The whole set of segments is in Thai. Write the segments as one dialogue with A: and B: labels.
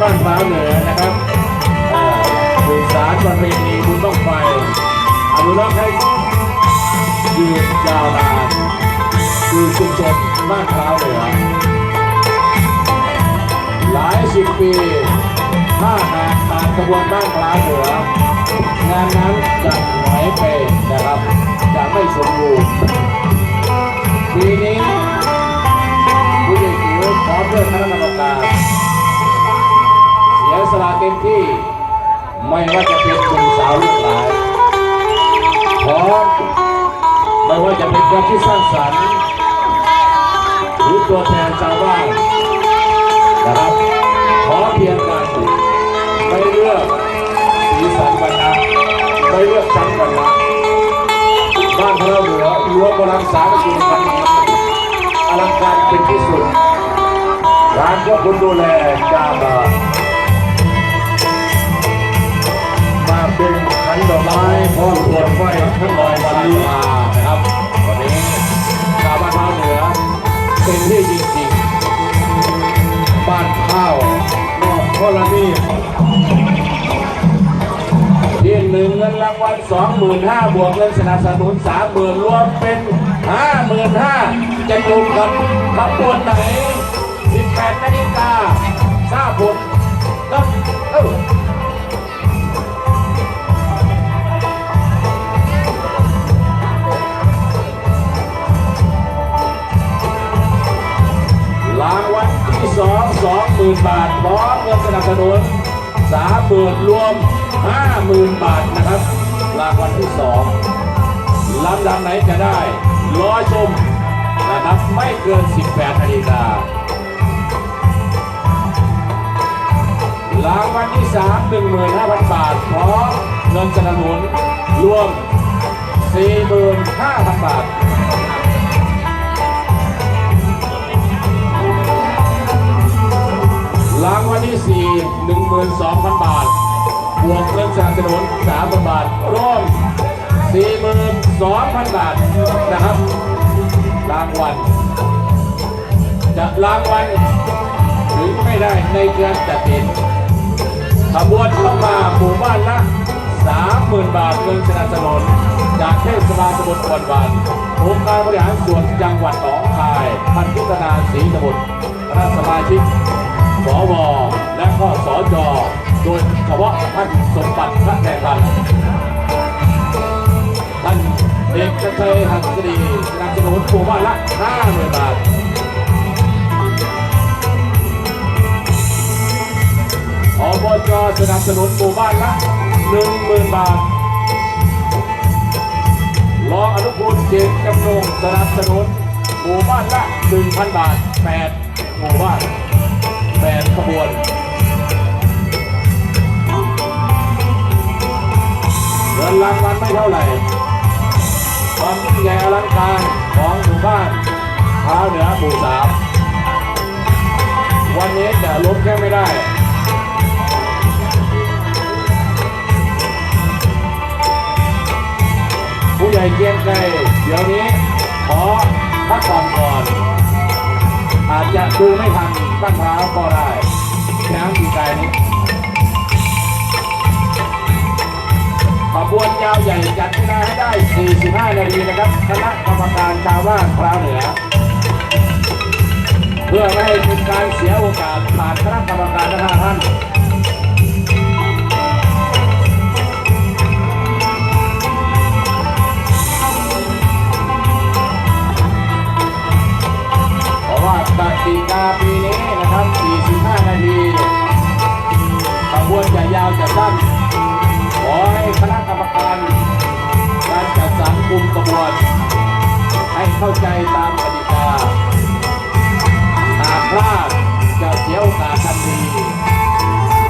A: บ้านฟ้าเหนือนะครับสื่อสารประเพณีบุญต้องไฟอนุรักษ์ให้ยืนยาวนานคือชุมชนบ้านฟ้าเหนือ หลายสิบปีถ้าหากขาดกระบวนบ้านฟ้าเหนืองานนั้นจะหายไปนะครับ จะไม่สมบูรณ์ปีนี้ผู้ใหญ่จิ๋วพร้อมด้วยคณะกรรมการ สียสละเต็มที่ ไม่ว่าจะเป็นหนุ่มสาวลูกหลานพร้อมไม่ว่าจะเป็นความคิดสร้างสรรค์หรือตัวแทนชาวบ้านนะครับขอเพียงกันไม่เลือกสีสันวันนะไม่เลือกชั้นวันนะบ้านเราเหนือรั้วโบราณสามัคคีกันอลังการเป็นที่สุดร้านก็คุณดูแลจะมามา ไม้อมตรวจไฟทั้งลอยวันมานะครับวันนี้ชาวบ้านเราเหนือเป็นที่จริงๆบ้านข้าวนอกกรณีที่หนึ่งเงินรางวัลสองหมื่นห้าบวกเงินสนับสนุนสามหมื่นรวมเป็นห้าหมื่นห้าจะลงกับขบวนไหน 30,000 บาทพร้อมเงินสนับสนุนสามหมื่นรวม 50,000 บาทนะครับ รางวัลที่ 2ลำดับไหนจะได้รอชมนะครับไม่เกิน 18นาฬิการางวัลที่ 3 15,000 บาทพร้อมเงินสนับสนุนรวม 45,000 บาท รางวัลที่4 12,000บาท บวกเงินสนับสนุน3,000บาทรวม42,000บาทนะครับ รางวัลจะรางวัลถึงไม่ได้ในเดือนจัดติดขบวนเข้ามาหมู่บ้านละ30,000บาทเงินสนับสนุนจากเทศบาลตำบลควนบานองค์การบริหารส่วนจังหวัดหนองคาย พันธุฒนาศรีสมุทรคณะสมาชิก สวและก็สจโดยเฉพาะท่านสมบัติพระแดงพันท่านเอกชัยหัสดีสนับสนุนหมู่บ้านละ50,000บาทอบจสนับสนุนหมู่บ้านละ10,000บาทรองอนุกูลเจตจำนงสนับสนุนหมู่บ้านละ1,000บาท8หมู่บ้าน 8ขบวนเงินรางวัลไม่เท่าไหร่ความยิ่งใหญ่อลังการของหมู่บ้านท้าเหนือหมู่สามวันนี้จะล้มแค่ไม่ได้ผู้ใหญ่เกียงไกรเดี๋ยวนี้ ขอพักผ่อนก่อน อาจจะดูไม่ทัน บ้านพร้าวก็ได้ช้างดีใจนี้ขบวนยาวใหญ่จัดเวลาให้ได้ 45 นาทีนะครับ คณะกรรมการชาวบ้านพร้าวเหนือ เพื่อไม่ให้เป็นการเสียโอกาสผ่านคณะกรรมการทั้งห้าท่าน เพราะว่ากติกาปีนี้นะครับ 45 นาทีขบวนจะยาวจะสั้น ขอให้คณะกรรมการการจัดสรรกลุ่มขบวน ให้เข้าใจตามกติกาหากพลาดจะเสียโอกาสทันที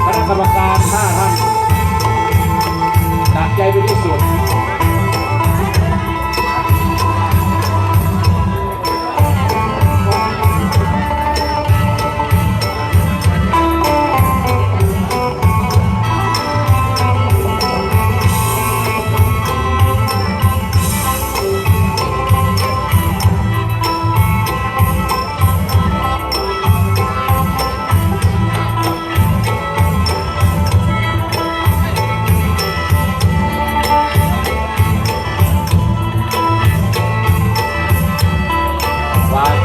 A: คณะกรรมการ5ท่านหนักใจเป็นที่สุด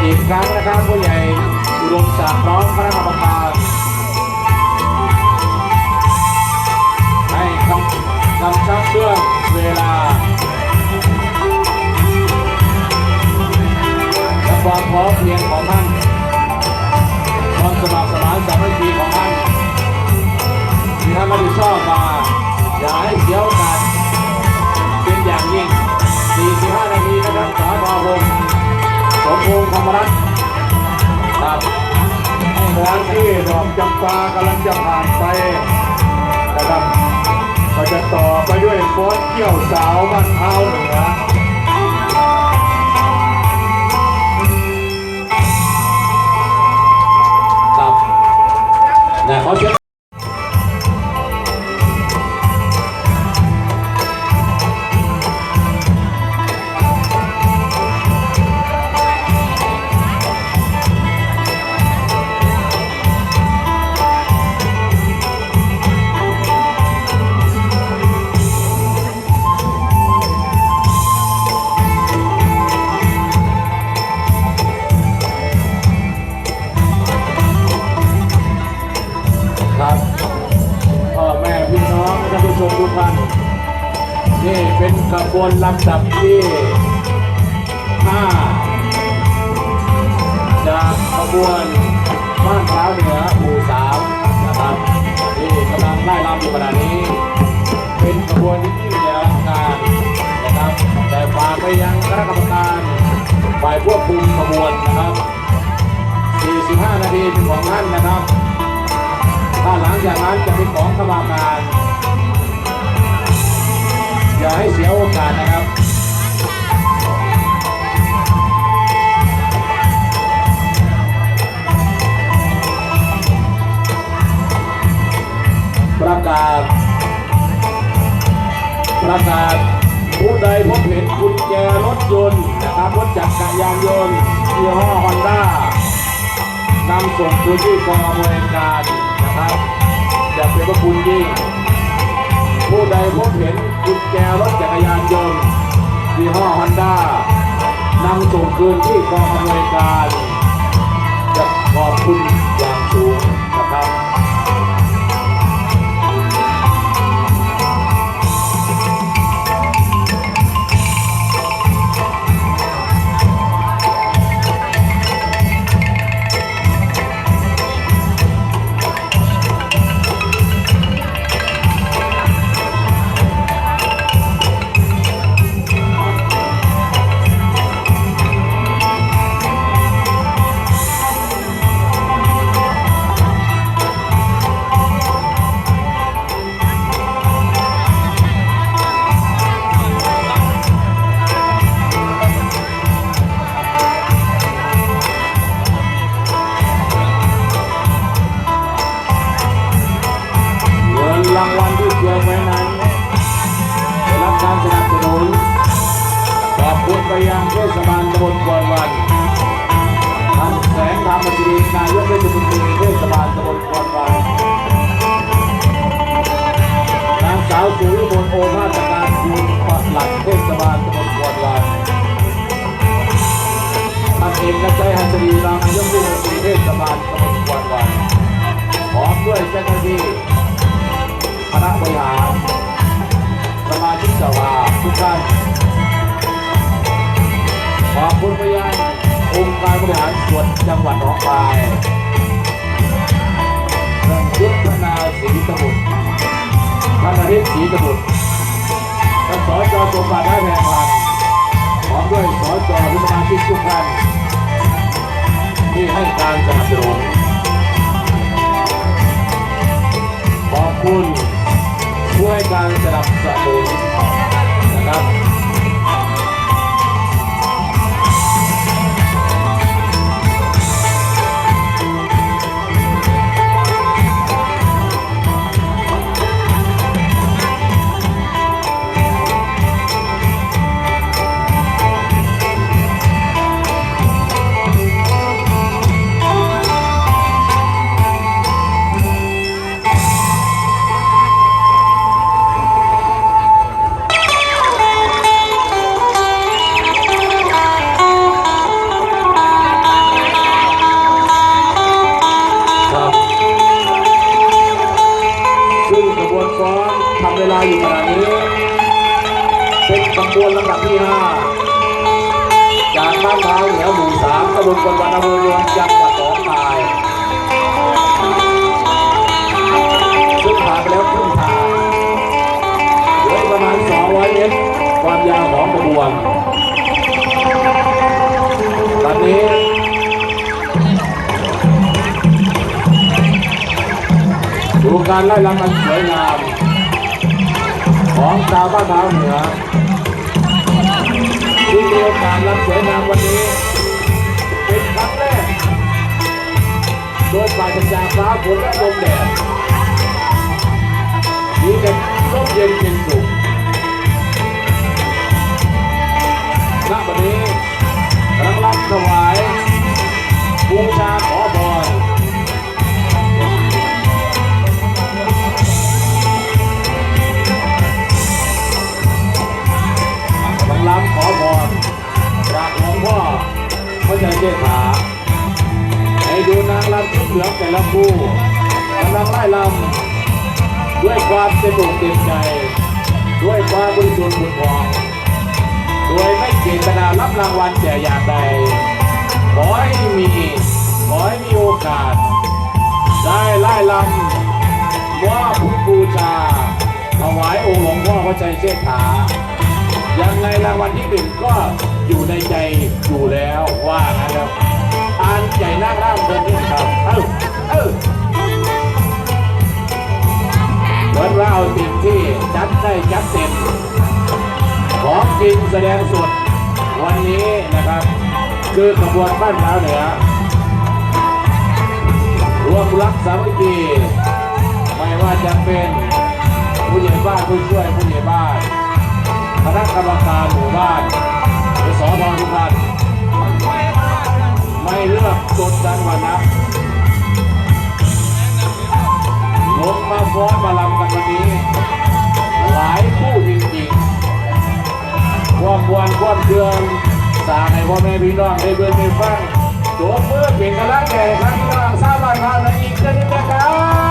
A: อีกครั้งนะครับผู้ใหญ่อุดมศักดิ์พร้อมคณะกรรมการให้คำคำชับเรื่องเวลาและความพร้อมเพียงของท่านความสมัครสมานสามัคคีของท่านที่ท่านรับผิชอบมาอย่าให้เสียว มพงษ์ธรรมรัตน์ครับให้
B: ต
A: ร้า
B: อนน
A: ที่
B: ที่ดอกจำปากำลังจะผ่านไปนะครับก็จะต่อไปด้วยโฟนเกี่ยวสาวบ้านเท้าเห
A: นือ วนลำดับที่ห้าจากขบวนบ้านเท้าเหนือหมู่สามนะครับที่กำลังไล่ลำอยู่ขณะนี้ เป็นขบวนที่ยิ่งใหญ่อลังการนะครับ แต่ฝากไปยังคณะกรรมการฝ่ายควบคุมขบวนนะครับ 45 นาทีเป็นของท่านนะครับ ถ้าหลังจากนั้นจะเป็นของกรรมการ อย่าให้เสียโอกาสนะครับประกาศ ประกาศผู้ใดพบเห็นกุญแจรถยนต์นะครับรถจักรยานยนต์ยี่ห้อฮอนด้านำส่งพื้นที่กองอำนวยการนะครับจะเป็นพระคุณยิ่งผู้ใดพบเห็น ยี่ห้อฮอนด้านำส่งคืนที่กองอำนวยการจะขอบคุณางสาวสุริมนโอภาสการคุณปลัดเทศบาลตำบลกวนวันท่านเอกชัยหัสดีรองยกเทศมนตรีเทศบาลตำบลกวนวันพร้อมด้วยเจ้าหน้าที่คณะบริหารสมาชิกสภาทุกท่านขอบคุณไปยังองค์การบริหารส่วนจังหวัดหนองคาย ท่านอาทิตย์ศรีสมุทรท่านสจสมบัติได้แพงพันพร้อมด้วยสจทุกสมานชิกทุกท่านที่ให้การสนับสนุนขอบคุณช่วยการสนับสนุนนะครับำบลกวนวันอำเภอเมืองจังหวัดหนองคายซึ่งผ่านไปแล้วครึ่งทางเหลือประมาณ 200 เมตรความยาวของขบวนตอนนี้ดูการไล่ลำอันสวยงามของชาวบ้านเท้าเหนือที่มีโอกาสรับสวยงามวันนี้ ครั้งแรก โดยปราศจากฟ้าฝนและลมแดดมีแต่ร่มเย็นเป็นสุขณวันนี้รังรับถวายบูชาขอ เหลือแต่ละคู่กำลังไล่ลำด้วยความเต็มอกเต็มใจ ด้วยความบริสุทธิ์ผุดผ่องโดยไม่เจตนารับรางวัลแต่อย่างใด ขอให้มี ขอให้มีโอกาส ได้ไล่ลำว่าผู้บูชาถวายองค์หลวงพ่อพระใจเชษฐายังไงรางวัลที่หนึ่งก็อยู่ในใจอยู่แล้วว่างั้นครับานใหญ่น้าร่างเดินขึ้ครับเอ้าเอ้าเหมือนว่าเอาสิ่งที่จัดได้จัดเต็มของจริงแสดงสดวันนี้นะครับ คือขบวนบ้านดาวเหนือรวมรักสามัคคีไม่ว่าจะเป็นผู้ใหญ่บ้านผู้ช่วยผู้ใหญ่บ้านคณะกรรมการหมู่บ้านสอบอทุกท่าน ไม่เลือกกดดันวันนะลงมาฟ้อนมาลำกันวันนี้ หลายคู่จริงๆความวันความเดือนสาให้พ่อแม่พี่น้องได้เบื่อได้ฟังตัวเมื่อเปลี่ยนกำลังใจครับพี่น้องสราบราคาและอีกเช่นนี้นะครับ